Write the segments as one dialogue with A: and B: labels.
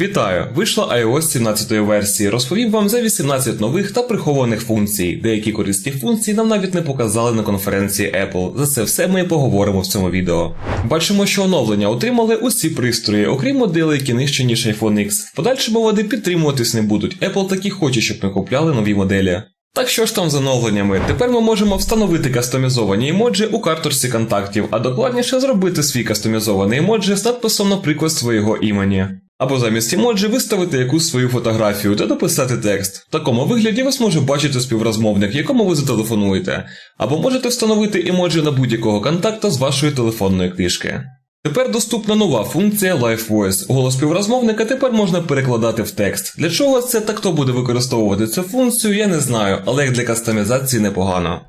A: Вітаю! Вийшла iOS 17 версії. Розповім вам за 18 нових та прихованих функцій. Деякі корисні функції нам навіть не показали на конференції Apple. За це все ми поговоримо в цьому відео. Бачимо, що оновлення отримали усі пристрої, окрім моделей, які нижче ніж iPhone X. В подальшому вони підтримуватись не будуть. Apple таки хоче, щоб ми купляли нові моделі. Так що ж там з оновленнями? Тепер ми можемо встановити кастомізовані емоджі у карточці контактів, а докладніше зробити свій кастомізований емоджі з надписом, наприклад, свого імені. Або замість емоджі виставити якусь свою фотографію та дописати текст. В такому вигляді вас може бачити співрозмовник, якому ви зателефонуєте, або можете встановити емоджі на будь-якого контакта з вашої телефонної книжки. Тепер доступна нова функція Live Voice. Голос співрозмовника тепер можна перекладати в текст. Для чого це та хто буде використовувати цю функцію, я не знаю, але як для кастомізації непогано.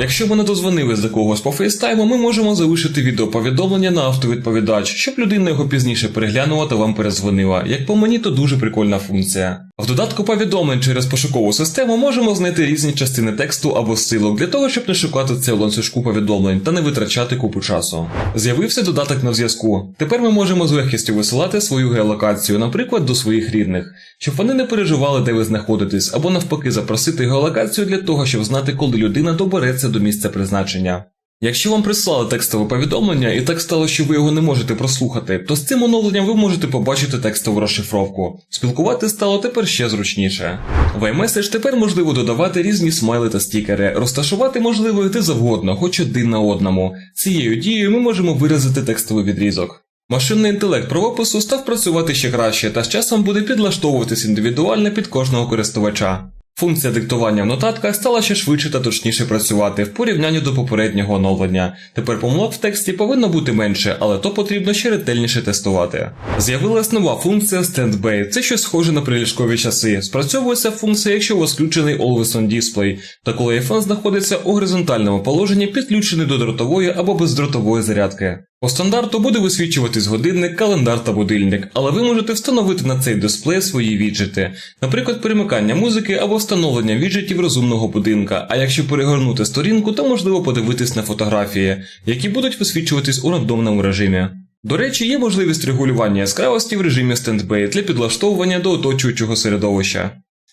A: Якщо ми не дозвонились до когось по фейстайму, ми можемо залишити відеоповідомлення на автовідповідач, щоб людина його пізніше переглянула та вам перезвонила. Як по мені, то дуже прикольна функція. В додатку повідомлень через пошукову систему можемо знайти різні частини тексту або ссылок для того, щоб не шукати це в ланцюжку повідомлень та не витрачати купу часу. З'явився додаток на зв'язку. Тепер ми можемо з легкістю висилати свою геолокацію, наприклад, до своїх рідних, щоб вони не переживали, де ви знаходитесь, або навпаки запросити геолокацію для того, щоб знати, коли людина добереться до місця призначення. Якщо вам прислали текстове повідомлення і так стало, що ви його не можете прослухати, то з цим оновленням ви можете побачити текстову розшифровку. Спілкувати стало тепер ще зручніше. В iMessage тепер можливо додавати різні смайли та стікери, розташувати можливо де завгодно, хоч один на одному. Цією дією ми можемо виразити текстовий відрізок. Машинний інтелект правопису став працювати ще краще та з часом буде підлаштовуватись індивідуально під кожного користувача. Функція диктування в нотатках стала ще швидше та точніше працювати в порівнянні до попереднього оновлення. Тепер помилок в тексті повинно бути менше, але то потрібно ще ретельніше тестувати. З'явилась нова функція Standby. Це щось схоже на приліжкові часи. Спрацьовується функція, якщо у вас включений Always On Display, та коли iPhone знаходиться у горизонтальному положенні, підключений до дротової або бездротової зарядки. По стандарту буде висвічуватись годинник, календар та будильник, але ви можете встановити на цей дисплей свої віджити, наприклад, перемикання музики або встановлення віджитів розумного будинка. А якщо перегорнути сторінку, то можливо подивитись на фотографії, які будуть висвічуватись у рандомному режимі. До речі, є можливість регулювання яскравості в режимі стендбей для підлаштовування до оточуючого середовища.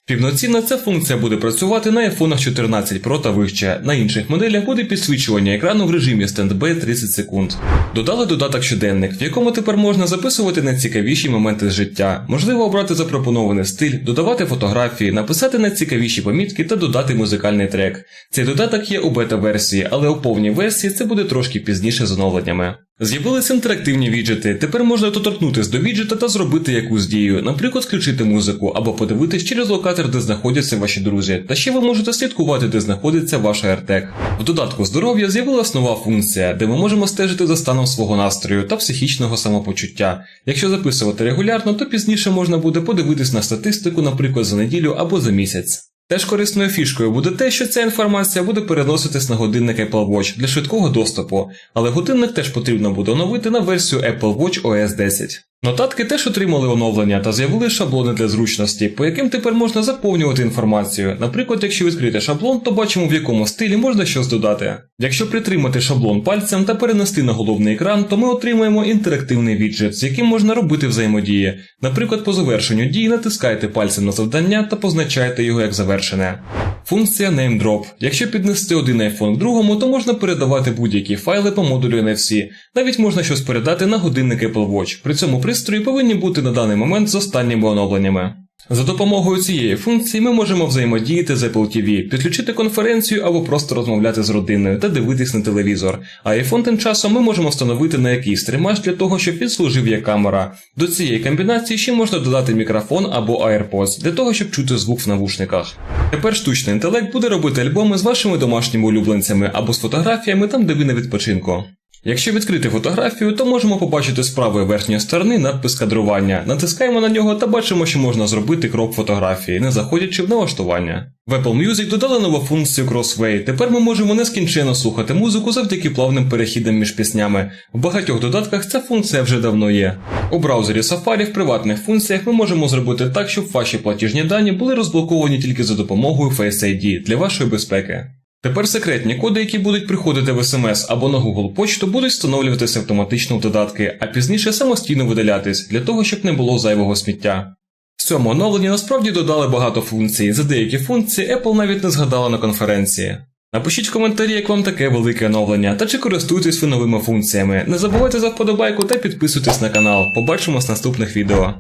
A: Півноцінна ця функція буде працювати на iPhone 14 Pro та вище. На інших моделях буде підсвічування екрану в режимі стендбей 30 секунд. Додали додаток щоденник, в якому тепер можна записувати найцікавіші моменти з життя, можливо обрати запропонований стиль, додавати фотографії, написати найцікавіші помітки та додати музикальний трек. Цей додаток є у бета-версії, але у повній версії це буде трошки пізніше з оновленнями. З'явилися інтерактивні віджити. Тепер можна доторкнутися до віджита та зробити якусь дію, наприклад, включити музику або подивитись через локатор, де знаходяться ваші друзі. Та ще ви можете слідкувати, де знаходиться ваш AirTag. В додатку здоров'я з'явилась нова функція, де ми можемо стежити за станом свого настрою та психічного самопочуття. Якщо записувати регулярно, то пізніше можна буде подивитись на статистику, наприклад, за неділю або за місяць. Теж корисною фішкою буде те, що ця інформація буде переноситись на годинник Apple Watch для швидкого доступу, але годинник теж потрібно буде оновити на версію Apple Watch OS 10. Нотатки теж отримали оновлення та з'явили шаблони для зручності, по яким тепер можна заповнювати інформацію. Наприклад, якщо відкрити шаблон, то бачимо в якому стилі можна щось додати. Якщо притримати шаблон пальцем та перенести на головний екран, то ми отримаємо інтерактивний віджит, з яким можна робити взаємодії. Наприклад, по завершенню дії натискаєте пальцем на завдання та позначаєте його як завершене. Функція NameDrop. Якщо піднести один iPhone другому, то можна передавати будь-які файли по модулю NFC. Навіть можна щось передати на годинник Apple Watch. При цьому пристрої повинні бути на даний момент з останніми оновленнями. За допомогою цієї функції ми можемо взаємодіяти з Apple TV, підключити конференцію або просто розмовляти з родиною та дивитись на телевізор. А iPhone тим часом ми можемо встановити на якийсь тримач для того, щоб він служив як камера. До цієї комбінації ще можна додати мікрофон або AirPods для того, щоб чути звук в навушниках. Тепер штучний інтелект буде робити альбоми з вашими домашніми улюбленцями або з фотографіями там, де ви на відпочинку. Якщо відкрити фотографію, то можемо побачити з правої верхньої сторони надпис кадрування. Натискаємо на нього та бачимо, що можна зробити крок фотографії, не заходячи в налаштування. В Apple Music додали нову функцію Crossway. Тепер ми можемо нескінченно слухати музику завдяки плавним перехідам між піснями. В багатьох додатках ця функція вже давно є. У браузері Safari в приватних функціях ми можемо зробити так, щоб ваші платіжні дані були розблоковані тільки за допомогою Face ID для вашої безпеки. Тепер секретні коди, які будуть приходити в SMS або на Google почту, будуть встановлюватися автоматично в додатки, а пізніше самостійно видалятись для того, щоб не було зайвого сміття. В цьому оновленні насправді додали багато функцій. За деякі функції Apple навіть не згадала на конференції. Напишіть в коментарі, як вам таке велике оновлення, та чи користуєтесь ви новими функціями. Не забувайте за вподобайку та підписуйтесь на канал. Побачимось в наступних відео.